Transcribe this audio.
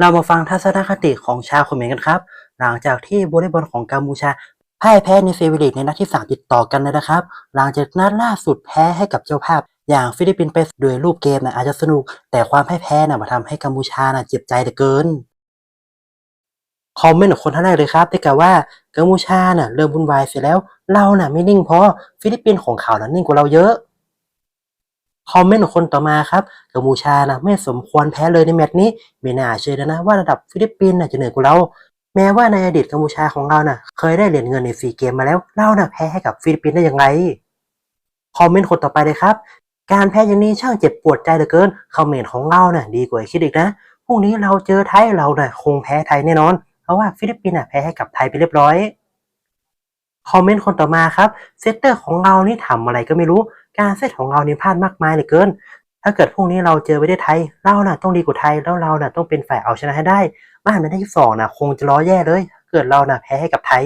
เรามาฟังทัศนคติของชาวเขมรกันครับ หลังจากที่วอลเลย์บอลของกัมพูชาพ่ายแพ้ในเซเวลีกในนัดที่ 3 ติดต่อกันเลยนะครับ หลังจากนัดล่าสุดแพ้ให้กับเจ้าภาพ อย่างฟิลิปปินส์ไปโดยรูปเกมนะอาจจะสนุก แต่ความพ่ายแพ้นะมาทำให้กัมพูชานะเจ็บใจเหลือเกินคอมเมนต์ของคนท่านแรกเลยครับได้กล่าวว่ากัมพูชาน่ะเริ่มวุ่นวายเสร็จแล้วเราน่ะไม่นิ่งพอฟิลิปปินส์ของเขาน่ะนิ่งกว่าเราเยอะ คอมเมนต์ของคนต่อมาครับกัมพูชานะไม่สมควรแพ้เลยในแมตช์นี้ไม่น่าเชื่อเลยนะว่าระดับฟิลิปปินส์นะจะเหนือกว่าเรา แม้ว่าในอดีตกัมพูชาของเราน่ะ เคยได้เหรียญเงินในซีเกมมาแล้วเราน่ะแพ้ให้กับฟิลิปปินส์ได้ย่างไรคอมเมนต์คนต่อไปเลยครับ การแพ้อย่างนี้ช่างเจ็บปวดใจเหลือเกินคอมเมนต์ของเราน่ะดีกว่าคิดอีกนะพรุ่งนี้เราเจอไทยเราน่ะคงแพ้ไทยแน่นอนเพราะว่าฟิลิปปินส์น่ะแพ้ให้กับไทยไปเรียบร้อยคอมเมนต์คนต่อมาครับเซตเตอร์ของเรานี่ทำอะไรก็ไม่รู้ การเซตของเราเนี่ยพลาดมากมายเหลือเกิน ถ้าเกิดพรุ่งนี้เราเจอประเทศไทยเราน่ะต้องดีกว่าไทยแล้วเราน่ะต้องเป็นฝ่ายเอาชนะให้ได้ บ้านไม่ได้ที่สองน่ะคงจะล้อแย่เลย เกิดเราน่ะแพ้ให้กับไทย